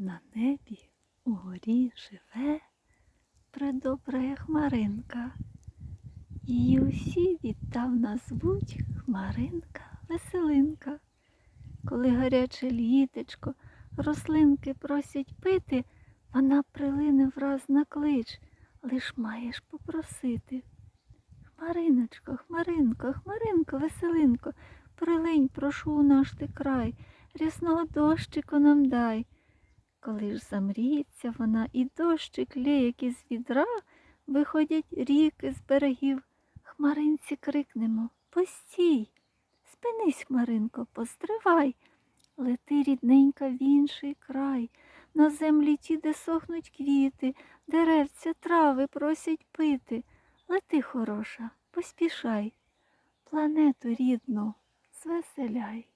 На небі угорі живе предобра хмаринка. Її усі віддавна звуть Хмаринка Веселинка. Коли гаряче літечко, рослинки просять пити, вона прилине враз на клич, лиш маєш попросити. Хмариночко, хмаринко, хмаринко, веселинко, прилинь, прошу у наш ти край, рясного дощику нам дай. Коли ж замріється вона і дощик лє, як із відра, виходять ріки з берегів, хмаринці крикнемо Постій, спинись, хмаринко, постривай, лети рідненька в інший край, на землі ті, де сохнуть квіти, деревця, трави просять пити. Лети, хороша, поспішай, планету рідну, звеселяй.